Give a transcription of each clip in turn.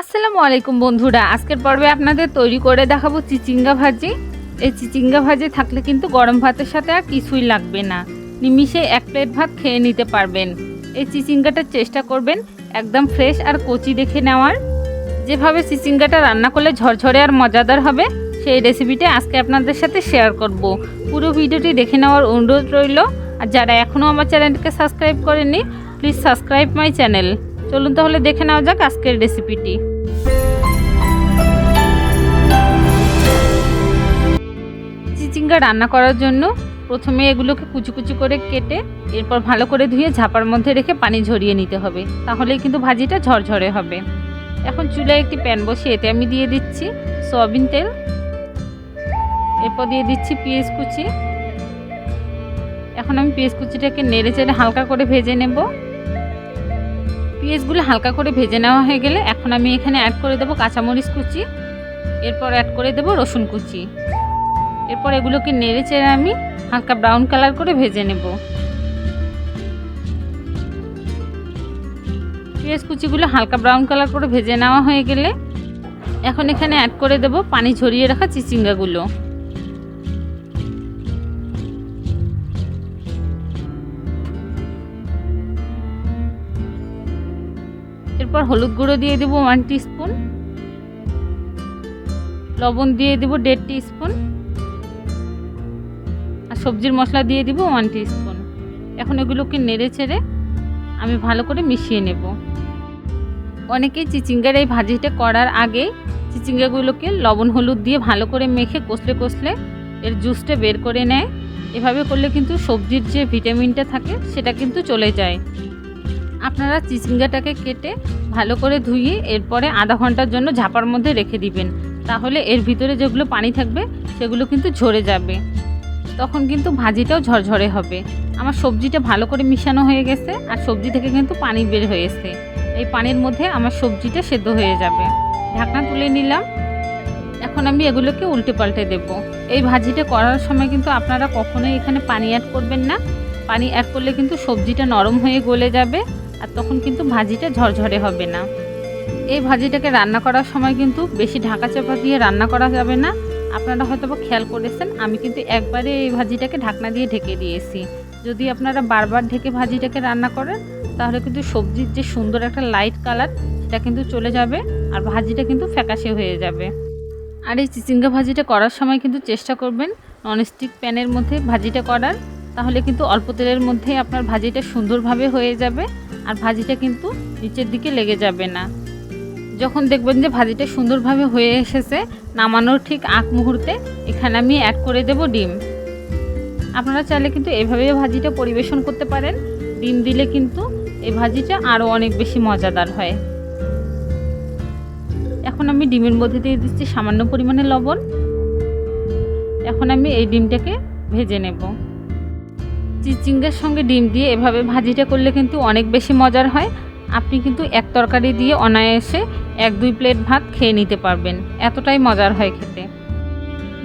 আসসালামু আলাইকুম বন্ধুরা। আজকের পর্বে আপনাদের তৈরি করে দেখাবো চিচিঙ্গা ভাজি। এই চিচিঙ্গা ভাজি থাকলে কিন্তু গরম ভাতের সাথে আর কিছুই লাগবে না। নিমিষে এক প্লেট ভাত খেয়ে নিতে পারবেন। এই চিচিঙ্গাটার চেষ্টা করবেন একদম ফ্রেশ আর কচি দেখে নেওয়ার। যেভাবে চিচিঙ্গাটা রান্না করলে ঝরঝরে আর মজাদার হবে, সেই রেসিপিটা আজকে আপনাদের সাথে শেয়ার করব। পুরো ভিডিওটি দেখে নেওয়ার অনুরোধ রইল। আর যারা এখনও আমার চ্যানেলটিকে সাবস্ক্রাইব করেননি, প্লিজ সাবস্ক্রাইব মাই চ্যানেল। চলুন তাহলে দেখে নেওয়া যাক আজকের রেসিপিটি চিচিঙ্গা রান্না করার জন্য প্রথমে এগুলোকে কুচি কুচি করে কেটে এরপর ভালো করে ধুয়ে ঝাপার মধ্যে রেখে পানি ঝরিয়ে নিতে হবে। তাহলেই কিন্তু ভাজিটা ঝরঝরে হবে। এখন চুলায় একটি প্যান বসিয়ে এতে আমি দিয়ে দিচ্ছি সয়াবিন তেল। এরপর দিয়ে দিচ্ছি পেঁয়াজ কুচি। এখন আমি পেঁয়াজ কুচিটাকে নেড়ে চেড়ে হালকা করে ভেজে নেব। পেঁয়াজগুলো হালকা করে ভেজে নেওয়া হয়ে গেলে এখন আমি এখানে অ্যাড করে দেবো কাঁচামরিচ কুচি, এরপর অ্যাড করে দেবো রসুন কুচি। এরপর এগুলোকে নেড়ে চেড়ে আমি হালকা ব্রাউন কালার করে ভেজে নেব। পেঁয়াজ কুচিগুলো হালকা ব্রাউন কালার করে ভেজে নেওয়া হয়ে গেলে এখন এখানে অ্যাড করে দেব পানি ঝরিয়ে রাখা চিচিঙ্গাগুলো। এরপর হলুদ গুঁড়ো দিয়ে দেবো ওয়ান স্পুন লবণ দিয়ে দেবো দেড় স্পুন আর সবজির মশলা দিয়ে দিব ওয়ান স্পুন এখন এগুলোকে নেড়ে ছেড়ে আমি ভালো করে মিশিয়ে নেব। অনেকেই চিচিঙ্গার এই ভাজিটা করার আগে চিচিঙ্গাগুলোকে লবণ হলুদ দিয়ে ভালো করে মেখে কষলে কষলে এর জুসটা বের করে নেয়। এভাবে করলে কিন্তু সবজির যে ভিটামিনটা থাকে, সেটা কিন্তু চলে যায়। আপনারা চিচিঙ্গাটাকে কেটে ভালো করে ধুয়ে এরপরে আধা ঘণ্টার জন্য ঝাপার মধ্যে রেখে দিবেন। তাহলে এর ভিতরে যেগুলো পানি থাকবে, সেগুলো কিন্তু ঝরে যাবে। তখন কিন্তু ভাজিটাও ঝরঝরে হবে। আমার সবজিটা ভালো করে মিশানো হয়ে গেছে আর সবজি থেকে কিন্তু পানি বের হয়েছে। এই পানির মধ্যে আমার সবজিটা সেদ্ধ হয়ে যাবে। ঢাকনা তুলে নিলাম। এখন আমি এগুলোকে উল্টে পাল্টে দেব। এই ভাজিটা করার সময় কিন্তু আপনারা কখনোই এখানে পানি অ্যাড করবেন না। পানি অ্যাড করলে কিন্তু সবজিটা নরম হয়ে গলে যাবে। আর তখন কিন্তু ভাজিটা ঝরঝরে হবে না। এই ভাজিটাকে রান্না করার সময় কিন্তু বেশি ঢাকা চাপা দিয়ে রান্না করা যাবে না। আপনারা হয়তো বা খেয়াল করেছেন, আমি কিন্তু একবারে এই ভাজিটাকে ঢাকনা দিয়ে ঢেকে দিয়েছি। যদি আপনারা বারবার ঢেকে ভাজিটাকে রান্না করেন, তাহলে কিন্তু সবজির যে সুন্দর একটা লাইট কালার সেটা কিন্তু চলে যাবে আর ভাজিটা কিন্তু ফ্যাকাশে হয়ে যাবে। আর এই চিচিঙ্গা ভাজিটা করার সময় কিন্তু চেষ্টা করবেন ননস্টিক প্যানের মধ্যে ভাজিটা করার। তাহলে কিন্তু অল্প তেলের মধ্যে আপনার ভাজিটা সুন্দরভাবে হয়ে যাবে। আর ভাজিটা কিন্তু নিচের দিকে লেগে যাবে না। যখন দেখবেন যে ভাজিটা সুন্দরভাবে হয়ে এসেছে, নামানোর ঠিক আগ মুহূর্তে এখানে আমি অ্যাড করে দেব ডিম। আপনারা চাইলে কিন্তু এভাবে ভাজিটা পরিবেশন করতে পারেন। ডিম দিলে কিন্তু এই ভাজিটা আরও অনেক বেশি মজাদার হয়। এখন আমি ডিমের মধ্যে দিয়ে দিচ্ছি সামান্য পরিমাণে লবণ। এখন আমি এই ডিমটাকে ভেজে নেব। চিচিঙ্গার সঙ্গে ডিম দিয়ে এভাবে ভাজিটা করলে কিন্তু অনেক বেশি মজার হয়। আপনি কিন্তু এক তরকারি দিয়ে অনায়াসে এক, দুই প্লেট ভাত খেয়ে নিতে পারবেন। এতটাই মজার হয় খেতে।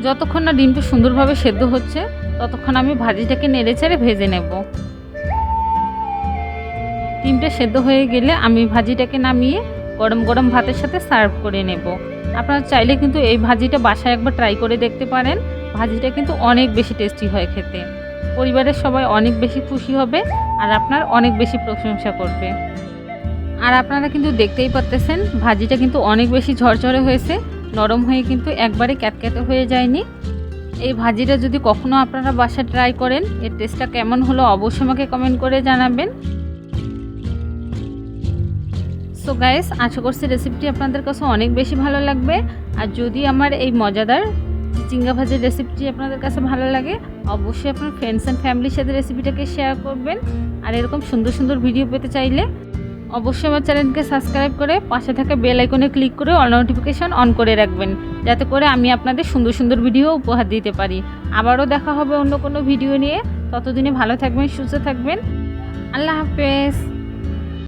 যতক্ষণ না ডিমটা সুন্দরভাবে সেদ্ধ হচ্ছে, ততক্ষণ আমি ভাজিটাকে নেড়ে চেড়ে ভেজে নেব। ডিমটা সেদ্ধ হয়ে গেলে আমি ভাজিটাকে নামিয়ে গরম গরম ভাতের সাথে সার্ভ করে নেব। আপনারা চাইলে কিন্তু এই ভাজিটা বাসায় একবার ট্রাই করে দেখতে পারেন। ভাজিটা কিন্তু অনেক বেশি টেস্টি হয় খেতে। পরিবারের সবাই অনেক বেশি খুশি হবে আর আপনার অনেক বেশি প্রশংসা করবে। আর আপনারা কিন্তু দেখতেই পারতেছেন, ভাজিটা কিন্তু অনেক বেশি ঝরঝরে হয়েছে, নরম হয়ে কিন্তু একবারে ক্যাতক্যাতে হয়ে যায়নি। এই ভাজিটা যদি কখনও আপনারা বাসায় ট্রাই করেন, এর টেস্টটা কেমন হলো অবশ্যই আমাকে কমেন্ট করে জানাবেন। সো গাইস আশা করছি রেসিপিটি আপনাদের কাছে অনেক বেশি ভালো লাগবে। আর যদি আমার এই মজাদার চিচিঙ্গা ভাজির রেসিপিটি আপনাদের কাছে ভালো লাগে, অবশ্যই আপনার ফ্রেন্ডস অ্যান্ড ফ্যামিলির সাথে রেসিপিটাকে শেয়ার করবেন। আর এরকম সুন্দর সুন্দর ভিডিও পেতে চাইলে অবশ্যই আমার চ্যানেলকে সাবস্ক্রাইব করে পাশে থাকা বেল আইকনে ক্লিক করে অল নোটিফিকেশন অন করে রাখবেন, যাতে করে আমি আপনাদের সুন্দর সুন্দর ভিডিও উপহার দিতে পারি। আবারও দেখা হবে অন্য কোনো ভিডিও নিয়ে। ততদিনে ভালো থাকবেন, সুস্থ থাকবেন। আল্লাহ হাফেজ।